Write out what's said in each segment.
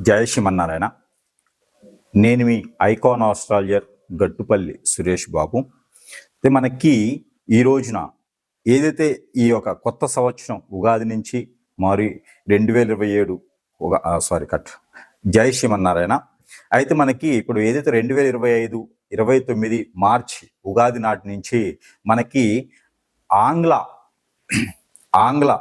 జయ శ్రీమన్నారాయణ నేను మీ icon astrologer Gattupalli Suresh Babu. అయితే మనకి ఈ రోజున ఏదైతే ఈ యొక్క కొత్త సంవత్సరం ఉగాది నుంచి మరి రెండు వేల ఇరవై ఏడు ఉగా సారీ కట్ జై శ్రీమన్నారాయణ అయితే మనకి ఇప్పుడు ఏదైతే రెండు వేల ఇరవై ఐదు ఇరవై తొమ్మిది మార్చి ఉగాది నాటి నుంచి మనకి ఆంగ్ల ఆంగ్ల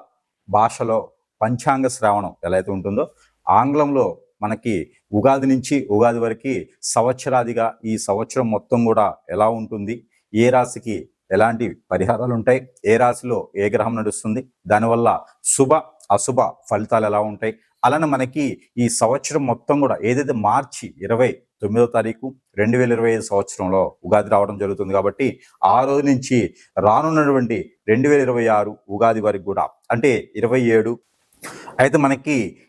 భాషలో పంచాంగ శ్రావణం ఎలా అయితే ఉంటుందో ఆంగ్లంలో మనకి ఉగాది నుంచి ఉగాది వరకు సంవత్సరాదిగా ఈ సంవత్సరం మొత్తం కూడా ఎలా ఉంటుంది? ఏ రాశికి ఎలాంటి పరిహారాలు ఉంటాయి? ఏ రాశిలో ఏ గ్రహం నడుస్తుంది? దానివల్ల శుభ అశుభ ఫలితాలు ఎలా ఉంటాయి? అలానే మనకి ఈ సంవత్సరం మొత్తం కూడా ఏదైతే మార్చి ఇరవై తొమ్మిదో తారీఖు రెండు వేల ఇరవై ఐదు సంవత్సరంలో ఉగాది రావడం జరుగుతుంది కాబట్టి ఆ రోజు నుంచి రానున్నటువంటి రెండు వేల ఇరవై ఆరు ఉగాది వరకు కూడా అంటే ఇరవై ఏడు. అయితే మనకి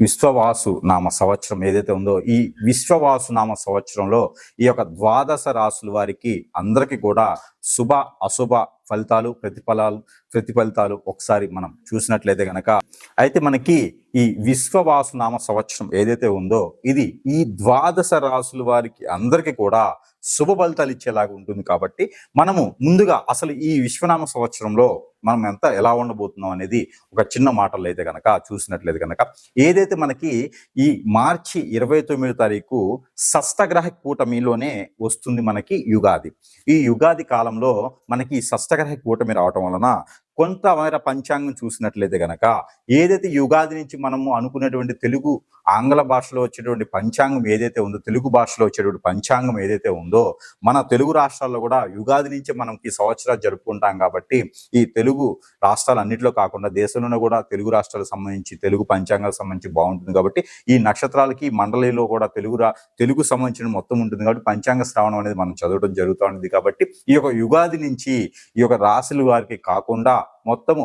విశ్వవాసు నామ సంవత్సరం ఏదైతే ఉందో ఈ విశ్వవాసు నామ సంవత్సరంలో ఈ యొక్క ద్వాదశ రాసుల వారికి అందరికీ కూడా శుభ అశుభ ఫలితాలు ప్రతిఫలాలు ప్రతిఫలితాలు ఒకసారి మనం చూసినట్లయితే గనక అయితే మనకి ఈ విశ్వవాసు నామ సంవత్సరం ఏదైతే ఉందో ఇది ఈ ద్వాదశ రాసుల వారికి అందరికీ కూడా శుభ ఫలితాలు ఇచ్చేలాగా ఉంటుంది కాబట్టి మనము ముందుగా అసలు ఈ విశ్వనామ సంవత్సరంలో మనం ఎంత ఎలా ఉండబోతున్నాం అనేది ఒక చిన్న మాటలు అయితే గనక చూసినట్లయితే గనక ఏదైతే మనకి ఈ మార్చి ఇరవై తొమ్మిది తారీఖు షష్టగ్రహ కూటమిలోనే వస్తుంది మనకి యుగాది. ఈ యుగాది కాలంలో మనకి ఈ షష్టగ్రహ కూటమి రావటం వలన కొంతమేర పంచాంగం చూసినట్లయితే గనక ఏదైతే యుగాది నుంచి మనము అనుకునేటువంటి తెలుగు ఆంగ్ల భాషలో వచ్చేటువంటి పంచాంగం ఏదైతే ఉందో తెలుగు భాషలో వచ్చేటువంటి పంచాంగం ఏదైతే ఉందో మన తెలుగు రాష్ట్రాల్లో కూడా యుగాది నుంచి మనం ఈ సంవత్సరాలు జరుపుకుంటాం కాబట్టి ఈ తెలుగు రాష్ట్రాలు అన్నింటిలో కాకుండా దేశంలోనే కూడా తెలుగు రాష్ట్రాలకు సంబంధించి తెలుగు పంచాంగాలకు సంబంధించి బాగుంటుంది కాబట్టి ఈ నక్షత్రాలకి మండలిలో కూడా తెలుగు రా తెలుగు సంబంధించిన మొత్తం ఉంటుంది కాబట్టి పంచాంగ శ్రావణం అనేది మనం చదవడం జరుగుతూ ఉంటుంది కాబట్టి ఈ యొక్క యుగాది నుంచి ఈ యొక్క రాశుల వారికి కాకుండా మొత్తము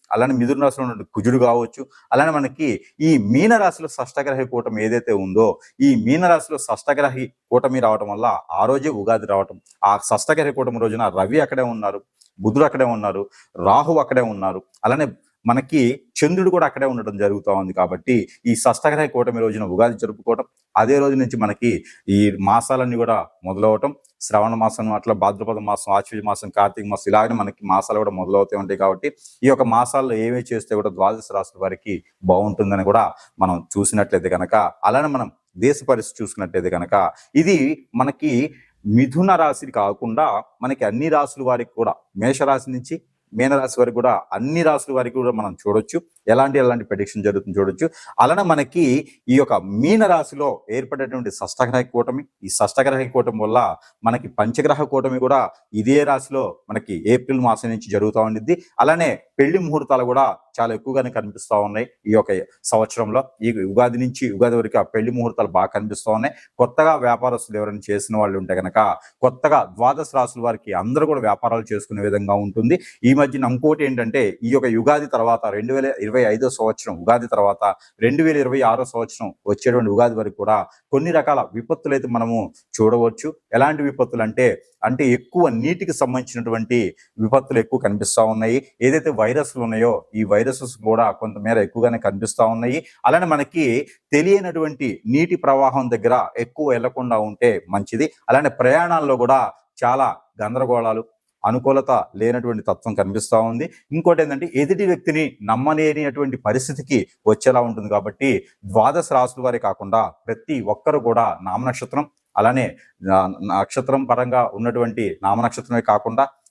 అలానే మిథున రాశిలో ఉన్న కుజుడు కావచ్చు అలానే మనకి ఈ మీనరాశిలో షష్టగ్రహి కూటమి ఏదైతే ఉందో ఈ మీనరాశిలో షష్టగ్రహి కూటమి రావటం వల్ల ఆ రోజే ఉగాది రావటం ఆ షష్టగ్రహి కూటమి రోజున రవి అక్కడే ఉన్నారు బుధుడు అక్కడే ఉన్నారు రాహు అక్కడే ఉన్నారు అలానే మనకి చంద్రుడు కూడా అక్కడే ఉండడం జరుగుతూ ఉంది కాబట్టి ఈ షష్టగ్రహ కూటమి రోజున ఉగాది జరుపుకోవటం అదే రోజు నుంచి మనకి ఈ మాసాలన్నీ కూడా మొదలవటం శ్రవణ మాసం అట్లా భాద్రపద మాసం ఆశ్వజ మాసం కార్తీక మాసం ఇలాగే మనకి మాసాలు కూడా మొదలవుతూ ఉంటాయి కాబట్టి ఈ యొక్క మాసాల్లో ఏమేమి చేస్తే కూడా ద్వాదశ రాశుల వారికి బాగుంటుందని కూడా మనం చూసినట్లయితే కనుక అలానే మనం దేశ పరిస్థితి చూసుకున్నట్లయితే కనుక ఇది మనకి మిథున రాశి కాకుండా మనకి అన్ని రాశుల వారికి కూడా మేషరాశి నుంచి మీనరాశి వరకు కూడా అన్ని రాశుల వారికి కూడా మనం చూడొచ్చు. ఎలాంటి ఎలాంటి ప్రెడిక్షన్ జరుగుతుంది చూడొచ్చు. అలానే మనకి ఈ యొక్క మీన రాశిలో ఏర్పడేటువంటి షష్టగ్రహ కూటమి ఈ షష్టగ్రహ కూటమి వల్ల మనకి పంచగ్రహ కూటమి కూడా ఇదే రాశిలో మనకి ఏప్రిల్ మాసం నుంచి జరుగుతూ ఉండిద్ది. అలానే పెళ్ళి ముహూర్తాలు కూడా చాలా ఎక్కువగానే కనిపిస్తూ ఉన్నాయి ఈ యొక్క సంవత్సరంలో. ఈ ఉగాది నుంచి ఉగాది వరకు ఆ పెళ్ళి ముహూర్తాలు బాగా కనిపిస్తూ ఉన్నాయి. కొత్తగా వ్యాపారస్తులు ఎవరైనా చేసిన వాళ్ళు ఉంటే కనుక కొత్తగా ద్వాదశ రాసుల వారికి అందరూ కూడా వ్యాపారాలు చేసుకునే విధంగా ఉంటుంది. ఈ మధ్యన ఇంకోటి ఏంటంటే ఈ యొక్క యుగాది తర్వాత రెండు వేల ఇరవై ఐదో సంవత్సరం ఉగాది తర్వాత రెండు వేల ఇరవై ఆరో సంవత్సరం వచ్చేటువంటి ఉగాది వరకు కూడా కొన్ని రకాల విపత్తులు అయితే మనము చూడవచ్చు. ఎలాంటి విపత్తులు అంటే అంటే ఎక్కువ నీటికి సంబంధించినటువంటి విపత్తులు ఎక్కువ కనిపిస్తా ఉన్నాయి. ఏదైతే వైరస్లు ఉన్నాయో ఈ వైరసెస్ కూడా కొంతమేర ఎక్కువగానే కనిపిస్తూ ఉన్నాయి. అలానే మనకి తెలియనటువంటి నీటి ప్రవాహం దగ్గర ఎక్కువ వెళ్ళకుండా ఉంటే మంచిది. అలానే ప్రయాణాల్లో కూడా చాలా గందరగోళాలు అనుకూలత లేనటువంటి తత్వం కనిపిస్తూ ఉంది. ఇంకోటి ఏంటంటే ఎదుటి వ్యక్తిని నమ్మలేనిటువంటి పరిస్థితికి వచ్చేలా ఉంటుంది కాబట్టి ద్వాదశ రాసుల వారే కాకుండా ప్రతి ఒక్కరు కూడా నామనక్షత్రం అలానే నక్షత్రం పరంగా ఉన్నటువంటి నామనక్షత్రమే కాకుండా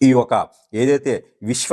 ఈ ఒక ఏదైతే విశ్వ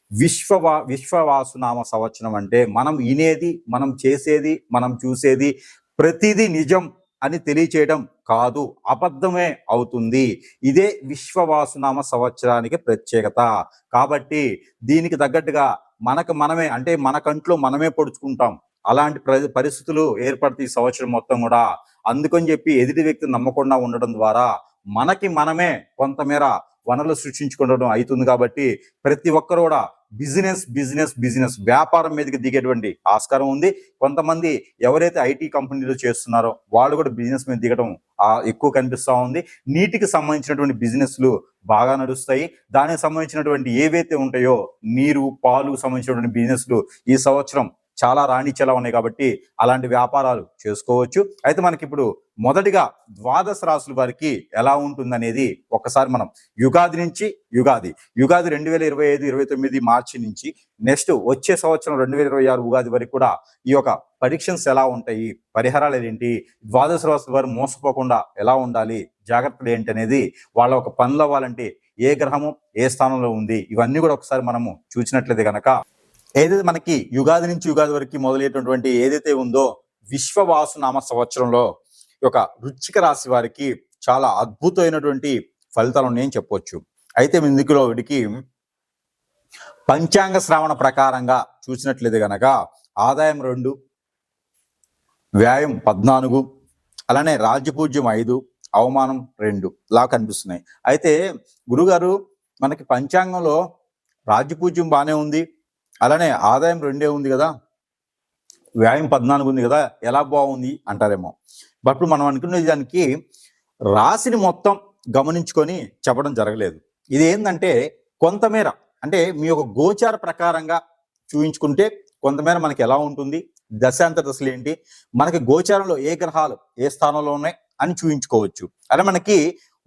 విశ్వవా విశ్వవాసునామ సంవత్సరం అంటే మనం వినేది మనం చేసేది మనం చూసేది ప్రతిదీ నిజం అని తెలియచేయడం కాదు అబద్ధమే అవుతుంది. ఇదే విశ్వవాసునామ సంవత్సరానికి ప్రత్యేకత. కాబట్టి దీనికి తగ్గట్టుగా మనకు మనమే అంటే మన కంట్లో మనమే పొడుచుకుంటాం. అలాంటి పరిస్థితులు ఏర్పడతాయి ఈ సంవత్సరం మొత్తం కూడా. అందుకని చెప్పి ఎదుటి వ్యక్తిని నమ్మకుండా ఉండడం ద్వారా మనకి మనమే కొంతమేర వనరులు సృష్టించుకోవడం అవుతుంది కాబట్టి ప్రతి ఒక్కరు కూడా బిజినెస్ బిజినెస్ బిజినెస్. వ్యాపారం మీదకి దిగేటువంటి ఆస్కారం ఉంది. కొంతమంది ఎవరైతే ఐటీ కంపెనీలు చేస్తున్నారో వాళ్ళు కూడా బిజినెస్ మీద దిగడం ఎక్కువ కనిపిస్తూ ఉంది. నీటికి సంబంధించినటువంటి బిజినెస్లు బాగా నడుస్తాయి. దానికి సంబంధించినటువంటి ఏవైతే ఉంటాయో నీరు పాలు సంబంధించినటువంటి బిజినెస్లు ఈ సంవత్సరం చాలా రాణించేలా ఉన్నాయి కాబట్టి అలాంటి వ్యాపారాలు చేసుకోవచ్చు. అయితే మనకి ఇప్పుడు మొదటిగా ద్వాదశ రాసుల వారికి ఎలా ఉంటుందనేది ఒక్కసారి మనం యుగాది నుంచి యుగాది యుగాది రెండు వేల ఇరవై ఐదు ఇరవై తొమ్మిది మార్చి నుంచి నెక్స్ట్ వచ్చే సంవత్సరం రెండు వేల ఇరవై ఆరు ఉగాది వరకు కూడా ఈ యొక్క పరీక్షన్స్ ఎలా ఉంటాయి పరిహారాలు ఏంటి ద్వాదశ రాసుల వారు మోసపోకుండా ఎలా ఉండాలి జాగ్రత్తలు ఏంటి అనేది వాళ్ళ ఒక పనులు అవ్వాలంటే ఏ గ్రహము ఏ స్థానంలో ఉంది ఇవన్నీ కూడా ఒకసారి మనము చూసినట్లయితే కనుక ఏదైతే మనకి యుగాది నుంచి యుగాది వరకు మొదలయ్యేటటువంటి ఏదైతే ఉందో విశ్వవాసు నామ సంవత్సరంలో ఒక రుచిక వృచ్చిక రాశి వారికి చాలా అద్భుతమైనటువంటి ఫలితాలు ఉన్నాయని చెప్పొచ్చు. అయితే ఇందుకులో వీడికి పంచాంగ శ్రావణ ప్రకారంగా చూసినట్లయితే గనక ఆదాయం రెండు వ్యాయం పద్నాలుగు అలానే రాజ్యపూజ్యం ఐదు అవమానం రెండు లా కనిపిస్తున్నాయి. అయితే గురుగారు మనకి పంచాంగంలో రాజ్యపూజ్యం బాగానే ఉంది. అలానే ఆదాయం రెండే ఉంది కదా వ్యాయం పద్నాలుగు ఉంది కదా ఎలా బాగుంది అంటారేమో. బట్ మనం అనుకునే దానికి రాశిని మొత్తం గమనించుకొని చెప్పడం జరగలేదు. ఇది ఏంటంటే కొంతమేర అంటే మీ యొక్క గోచార ప్రకారంగా చూయించుకుంటే కొంతమేర మనకి ఎలా ఉంటుంది దశాంత దశలు ఏంటి మనకి గోచారంలో ఏ గ్రహాలు ఏ స్థానంలో ఉన్నాయి అని చూయించుకోవచ్చు. అలా మనకి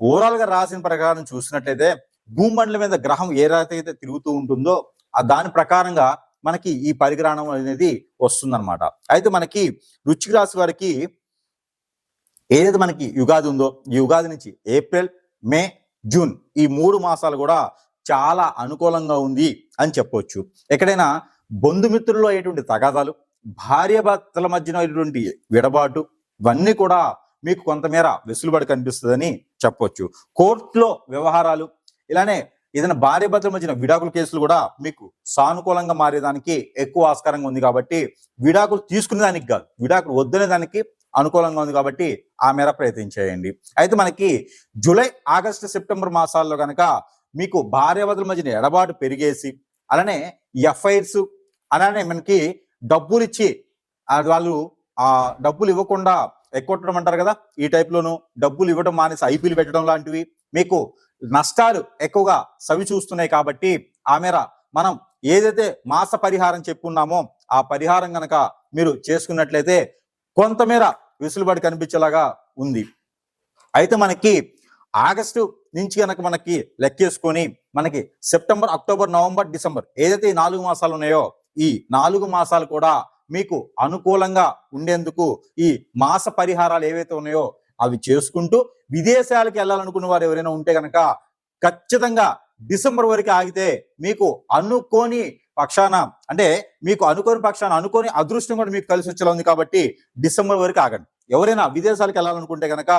ఓవరాల్గా రాసిన ప్రకారం చూసినట్లయితే భూమండలం మీద గ్రహం ఏ అయితే తిరుగుతూ ఉంటుందో దాని ప్రకారంగా మనకి ఈ పరిగ్రహణం అనేది వస్తుందన్నమాట. అయితే మనకి వృశ్చిక రాశి వారికి ఏదైతే మనకి యుగాది ఉందో ఈ యుగాది నుంచి ఏప్రిల్ మే జూన్ ఈ మూడు మాసాలు కూడా చాలా అనుకూలంగా ఉంది అని చెప్పవచ్చు ఎక్కడైనా బంధుమిత్రుల్లో అయ్యేటువంటి తగాదాలు భార్య భర్తల మధ్యన అయ్యేటువంటి విడబాటు ఇవన్నీ కూడా మీకు కొంతమేర వెసులుబడి కనిపిస్తుందని చెప్పవచ్చు కోర్టులో వ్యవహారాలు ఇలానే ఏదైనా భార్య భర్తల మధ్యన విడాకుల కేసులు కూడా మీకు సానుకూలంగా మారేదానికి ఎక్కువ ఆస్కారంగా ఉంది కాబట్టి విడాకులు తీసుకునే దానికి కాదు విడాకులు వద్దనే దానికి అనుకూలంగా ఉంది కాబట్టి ఆ మేర ప్రయత్నం చేయండి. అయితే మనకి జూలై ఆగస్టు సెప్టెంబర్ మాసాల్లో కనుక మీకు భార్యాభర్తల మధ్యన ఎడబాటు పెరిగేసి అలానే ఎఫ్ఐఆర్స్ అలానే మనకి డబ్బులు ఇచ్చి వాళ్ళు ఆ డబ్బులు ఇవ్వకుండా ఎక్కొట్టడం అంటారు కదా ఈ టైప్లోను డబ్బులు ఇవ్వడం మానేసి ఐపీలు పెట్టడం లాంటివి మీకు నష్టాలు ఎక్కువగా సవి చూస్తున్నాయి కాబట్టి ఆ మేర మనం ఏదైతే మాస పరిహారం చెప్పుకున్నామో ఆ పరిహారం గనక మీరు చేసుకున్నట్లయితే కొంతమేర వెసులుబాటు కనిపించేలాగా ఉంది. అయితే మనకి ఆగస్టు నుంచి కనుక మనకి లెక్కేసుకొని మనకి సెప్టెంబర్ అక్టోబర్ నవంబర్ డిసెంబర్ ఏదైతే ఈ నాలుగు మాసాలు ఉన్నాయో ఈ నాలుగు మాసాలు కూడా మీకు అనుకూలంగా ఉండేందుకు ఈ మాస పరిహారాలు ఏవైతే ఉన్నాయో అవి చేసుకుంటూ విదేశాలకు వెళ్ళాలనుకున్న వారు ఎవరైనా ఉంటే కనుక ఖచ్చితంగా డిసెంబర్ వరకు ఆగితే మీకు అనుకోని పక్షాన అంటే మీకు అనుకోని పక్షాన అనుకోని అదృష్టం కూడా మీకు కలిసి వచ్చేలా ఉంది కాబట్టి డిసెంబర్ వరకు ఆగండి. ఎవరైనా విదేశాలకు వెళ్ళాలనుకుంటే కనుక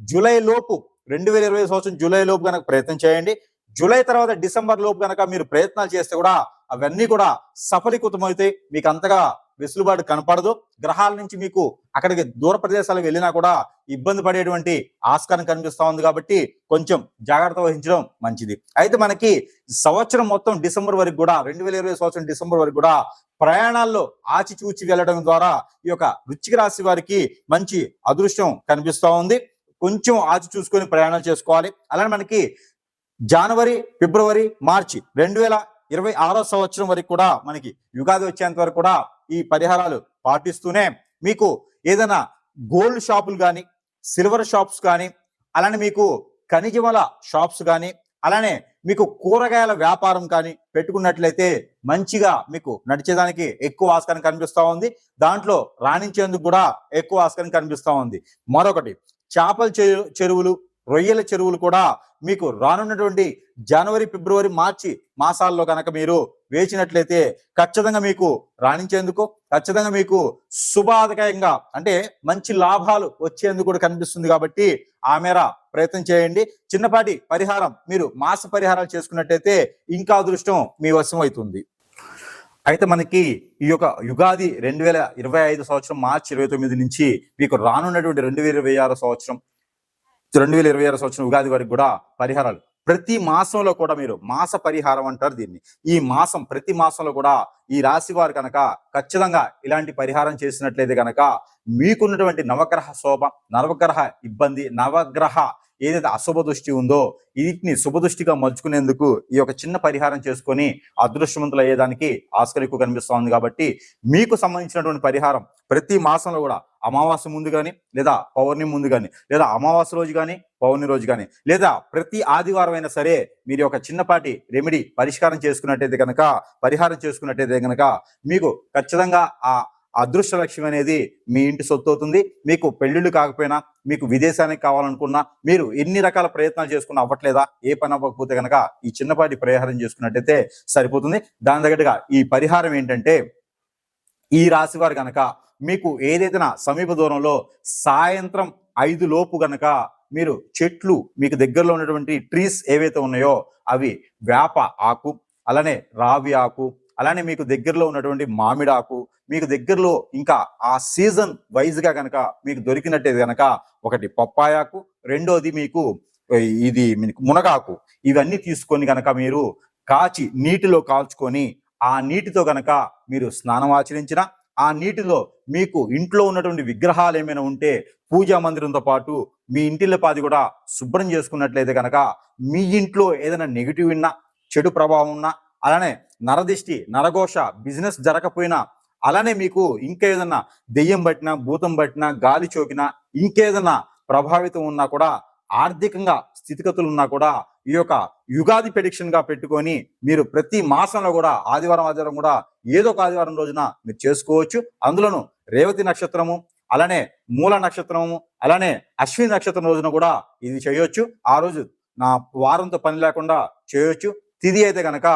జూలై లోపు రెండు వేల ఇరవై సంవత్సరం జూలై లోపు కనుక ప్రయత్నం చేయండి. జూలై తర్వాత డిసెంబర్ లోపు కనుక మీరు ప్రయత్నాలు చేస్తే కూడా అవన్నీ కూడా సఫలీకృతమవుతాయి. మీకు అంతగా వెసులుబాటు కనపడదు. గ్రహాల నుంచి మీకు అక్కడికి దూర ప్రదేశాలకు వెళ్ళినా కూడా ఇబ్బంది పడేటువంటి ఆస్కారం కనిపిస్తూ ఉంది కాబట్టి కొంచెం జాగ్రత్త వహించడం మంచిది. అయితే మనకి సంవత్సరం మొత్తం డిసెంబర్ వరకు కూడా రెండు వేల ఇరవై సంవత్సరం డిసెంబర్ వరకు కూడా ప్రయాణాల్లో ఆచిచూచి వెళ్ళడం ద్వారా ఈ యొక్క వృచ్చిక రాశి వారికి మంచి అదృష్టం కనిపిస్తూ ఉంది. కొంచెం ఆచి చూసుకొని ప్రయాణాలు చేసుకోవాలి. అలానే మనకి జనవరి ఫిబ్రవరి మార్చి రెండు వేల ఇరవై ఆరో సంవత్సరం వరకు కూడా మనకి యుగాది వచ్చేంత వరకు కూడా ఈ పరిహారాలు పాటిస్తూనే మీకు ఏదైనా గోల్డ్ షాపులు కానీ సిల్వర్ షాప్స్ కానీ అలానే మీకు ఖనిజవల షాప్స్ కానీ అలానే మీకు కూరగాయల వ్యాపారం కానీ పెట్టుకున్నట్లయితే మంచిగా మీకు నడిచేదానికి ఎక్కువ ఆస్కారం కనిపిస్తూ ఉంది. దాంట్లో రాణించేందుకు కూడా ఎక్కువ ఆస్కారం కనిపిస్తూ ఉంది. మరొకటి చేపల చెరువులు రొయ్యల చెరువులు కూడా మీకు రానున్నటువంటి జనవరి ఫిబ్రవరి మార్చి మాసాల్లో కనుక మీరు వేచినట్లయితే ఖచ్చితంగా మీకు రాణించేందుకు ఖచ్చితంగా మీకు శుభాదకయంగా అంటే మంచి లాభాలు వచ్చేందుకు కూడా కనిపిస్తుంది కాబట్టి ఆ మేర ప్రయత్నం చేయండి. చిన్నపాటి పరిహారం మీరు మాస పరిహారాలు చేసుకున్నట్టయితే ఇంకా అదృష్టం మీ వశం అవుతుంది. అయితే మనకి ఈ యొక్క యుగాది రెండు వేల ఇరవై ఐదు సంవత్సరం మార్చి ఇరవై తొమ్మిది నుంచి మీకు రానున్నటువంటి రెండు వేల ఇరవై ఆరు సంవత్సరం రెండు వేల ఇరవై ఆరు సంవత్సరం ఉగాది వరకు కూడా పరిహారాలు ప్రతి మాసంలో కూడా మీరు మాస పరిహారం అంటారు దీన్ని. ఈ మాసం ప్రతి మాసంలో కూడా ఈ రాశి వారు కనుక ఖచ్చితంగా ఇలాంటి పరిహారం చేసినట్లయితే కనుక మీకున్నటువంటి నవగ్రహ శోభ నవగ్రహ ఇబ్బంది నవగ్రహ ఏదైతే అశుభ దృష్టి ఉందో వీటిని శుభదృష్టిగా మలుచుకునేందుకు ఈ యొక్క చిన్న పరిహారం చేసుకొని అదృష్టవంతులు అయ్యేదానికి ఆస్కారం ఎక్కువ కనిపిస్తోంది కాబట్టి మీకు సంబంధించినటువంటి పరిహారం ప్రతి మాసంలో కూడా అమావాస్య ముందు కానీ లేదా పౌర్ణమి ముందు కానీ లేదా అమావాస్య రోజు కానీ పౌర్ణమి రోజు కానీ లేదా ప్రతి ఆదివారం అయినా సరే మీరు ఒక చిన్నపాటి రెమెడీ పరిష్కారం చేసుకున్నట్టయితే కనుక పరిహారం చేసుకున్నట్టయితే కనుక మీకు ఖచ్చితంగా ఆ అదృష్ట లక్ష్యం అనేది మీ ఇంటి సొత్తు అవుతుంది. మీకు పెళ్ళిళ్ళు కాకపోయినా మీకు విదేశానికి కావాలనుకున్నా మీరు ఎన్ని రకాల ప్రయత్నాలు చేసుకున్నా అవ్వట్లేదా? ఏ పని అవ్వకపోతే కనుక ఈ చిన్నపాటి పరిహారం చేసుకున్నట్టయితే సరిపోతుంది. దాని తగ్గట్టుగా ఈ పరిహారం ఏంటంటే ఈ రాశి వారు కనుక మీకు ఏదైతే నా సమీప దూరంలో సాయంత్రం ఐదు లోపు గనక మీరు చెట్లు మీకు దగ్గరలో ఉన్నటువంటి ట్రీస్ ఏవైతే ఉన్నాయో అవి వేప ఆకు అలానే రావి ఆకు అలానే మీకు దగ్గరలో ఉన్నటువంటి మామిడాకు ఆకు మీకు దగ్గరలో ఇంకా ఆ సీజన్ వైజ్గా కనుక మీకు దొరికినట్టే కనుక ఒకటి పప్పాయాకు రెండోది మీకు ఇది మీకు మునగాకు. ఇవన్నీ తీసుకొని కనుక మీరు కాచి నీటిలో కాల్చుకొని ఆ నీటితో కనుక మీరు స్నానం ఆచరించిన ఆ నీటిలో మీకు ఇంట్లో ఉన్నటువంటి విగ్రహాలు ఏమైనా ఉంటే పూజా మందిరంతో పాటు మీ ఇంటిల పాది కూడా శుభ్రం చేసుకున్నట్లయితే కనుక మీ ఇంట్లో ఏదైనా నెగిటివ్ ఉన్నా చెడు ప్రభావం ఉన్నా అలానే నరదిష్టి నరఘోష బిజినెస్ జరగకపోయినా అలానే మీకు ఇంకేదన్నా దెయ్యం పట్టినా భూతం పట్టినా గాలి చోకినా ఇంకేదన్నా ప్రభావితం ఉన్నా కూడా ఆర్థికంగా స్థితిగతులు ఉన్నా కూడా ఈ యొక్క యుగాది ప్రెడిక్షన్గా పెట్టుకొని మీరు ప్రతి మాసంలో కూడా ఆదివారం ఆదివారం కూడా ఏదో ఒక ఆదివారం రోజున మీరు చేసుకోవచ్చు. అందులోను రేవతి నక్షత్రము అలానే మూల నక్షత్రము అలానే అశ్విని నక్షత్రం రోజున కూడా ఇది చేయొచ్చు. ఆ రోజు నా వారంతో పని లేకుండా చేయొచ్చు. తిది అయితే కనుక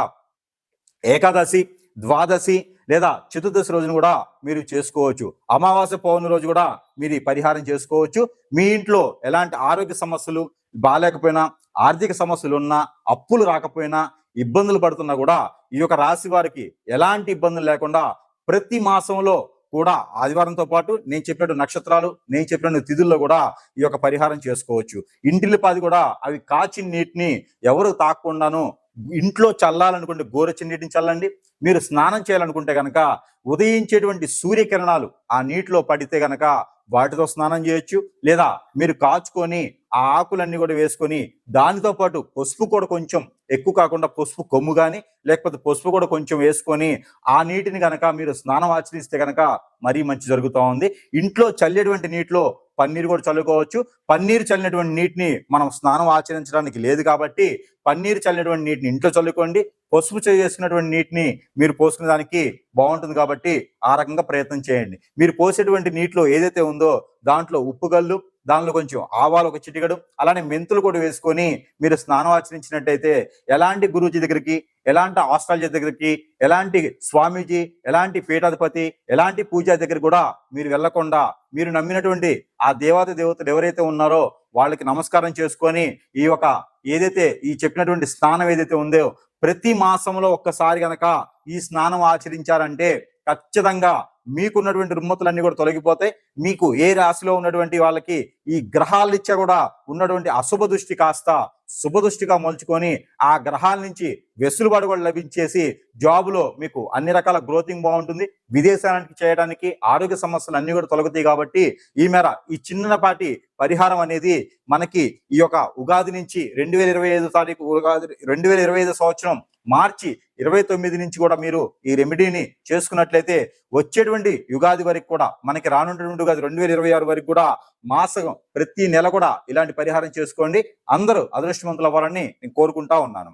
ఏకాదశి ద్వాదశి లేదా చతుర్దశి రోజున కూడా మీరు చేసుకోవచ్చు. అమావాస్య పౌర్ణమి రోజు కూడా మీరు పరిహారం చేసుకోవచ్చు. మీ ఇంట్లో ఎలాంటి ఆరోగ్య సమస్యలు బాగాలేకపోయినా ఆర్థిక సమస్యలు ఉన్నా అప్పులు రాకపోయినా ఇబ్బందులు పడుతున్నా కూడా ఈ యొక్క రాశి వారికి ఎలాంటి ఇబ్బందులు లేకుండా ప్రతి మాసంలో కూడా ఆదివారంతో పాటు నేను చెప్పినట్టు నక్షత్రాలు నేను చెప్పినట్టు తిథుల్లో కూడా ఈ యొక్క పరిహారం చేసుకోవచ్చు. ఇంటిల్లిపాది కూడా అవి కాచిన నీటిని ఎవరు తాకుండాను ఇంట్లో చల్లాలనుకుంటే గోరచ్చిన నీటిని చల్లండి. మీరు స్నానం చేయాలనుకుంటే కనుక ఉదయించేటువంటి సూర్యకిరణాలు ఆ నీటిలో పడితే కనుక వాటితో స్నానం చేయొచ్చు. లేదా మీరు కాచుకొని ఆ ఆకులన్నీ కూడా వేసుకొని దానితో పాటు పసుపు కూడా కొంచెం ఎక్కువ కాకుండా పసుపు కొమ్ము కానీ లేకపోతే పసుపు కూడా కొంచెం వేసుకొని ఆ నీటిని కనుక మీరు స్నానం ఆచరిస్తే కనుక మరీ మంచి జరుగుతూ ఉంది. ఇంట్లో చల్లేటువంటి నీటిలో పన్నీరు కూడా చల్లుకోవచ్చు. పన్నీరు చల్లినటువంటి నీటిని మనం స్నానం ఆచరించడానికి లేదు కాబట్టి పన్నీరు చల్లినటువంటి నీటిని ఇంట్లో చల్లుకోండి. పసుపు చేసుకున్నటువంటి నీటిని మీరు పోసుకునే దానికి బాగుంటుంది కాబట్టి ఆ రకంగా ప్రయత్నం చేయండి. మీరు పోసేటువంటి నీటిలో ఏదైతే ఉందో దాంట్లో ఉప్పు గల్లు దానిలో కొంచెం ఆవాలు ఒక చిటికడు అలానే మెంతులు కూడా వేసుకొని మీరు స్నానం ఆచరించినట్టయితే ఎలాంటి గురూజీ దగ్గరికి ఎలాంటి ఆస్ట్రాలజీ దగ్గరికి ఎలాంటి స్వామీజీ ఎలాంటి పీఠాధిపతి ఎలాంటి పూజా దగ్గర కూడా మీరు వెళ్ళకుండా మీరు నమ్మినటువంటి ఆ దేవత దేవతలు ఎవరైతే ఉన్నారో వాళ్ళకి నమస్కారం చేసుకొని ఈ యొక్క ఏదైతే ఈ చెప్పినటువంటి స్నానం ఏదైతే ఉందో ప్రతి మాసంలో ఒక్కసారి గనక ఈ స్నానం ఆచరించారంటే ఖచ్చితంగా మీకున్నటువంటి రుమ్మతులన్నీ కూడా తొలగిపోతాయి. మీకు ఏ రాశిలో ఉన్నటువంటి వాళ్ళకి ఈ గ్రహాలిచ్చ కూడా ఉన్నటువంటి అశుభ దృష్టి కాస్త శుభ దృష్టిగా మలుచుకొని ఆ గ్రహాల నుంచి వెసులుబాటు కూడా లభించేసి జాబులో మీకు అన్ని రకాల గ్రోతింగ్ బాగుంటుంది. విదేశానికి చేయడానికి ఆరోగ్య సమస్యలు అన్ని కూడా తొలగుతాయి కాబట్టి ఈ మేర ఈ చిన్నపాటి పరిహారం అనేది మనకి ఈ యొక్క ఉగాది నుంచి రెండు వేల ఇరవై ఐదు తారీఖు ఉగాది రెండు వేల ఇరవై ఐదు సంవత్సరం మార్చి ఇరవై తొమ్మిది నుంచి కూడా మీరు ఈ రెమెడీని చేసుకున్నట్లయితే వచ్చేటువంటి యుగాది వరకు కూడా మనకి రానున్నటువంటి ఉగాది రెండు వేల ఇరవై ఆరు వరకు కూడా మాసం ప్రతి నెల కూడా ఇలాంటి పరిహారం చేసుకోండి. అందరూ అదృష్టవంతులు అవ్వాలని నేను కోరుకుంటా ఉన్నాను.